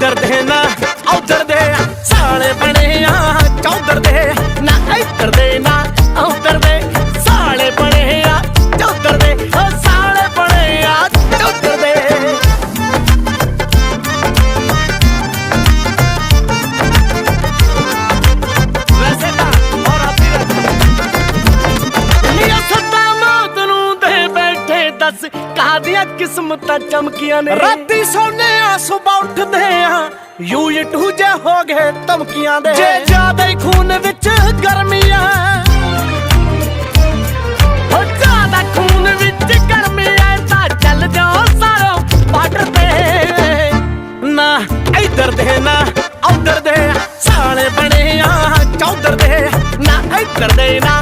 कर देना ਦੱਸ ਕਾਹਦੀਆਂ ਕਿਸਮਤਾਂ ਚਮਕੀਆਂ ਨੇ? ਰਾਤੀ ਸੋਨੇ ਆ ਸੁਬਾ ਉੱਠਦੇ ਆ ਯੂਨਿਟ ਹੋ ਜੇ ਹੋ ਗਏ ਧਮਕੀਆਂ ਦੇ। ਜੇ ਜ਼ਿਆਦਾ ਹੀ ਖੂਨ ਵਿੱਚ ਗਰਮੀ ਆ ਤਾਂ ਚੱਲ ਜਾਓ ਸਾਰੋ ਨਾ ਇਧਰ ਦੇ ਨਾ ਉਧਰ ਦੇ ਸਾਲੇ ਬਣੇ ਆ ਚੌਧਰ ਦੇ। ਨਾ ਇਧਰ ਦੇ ਨਾ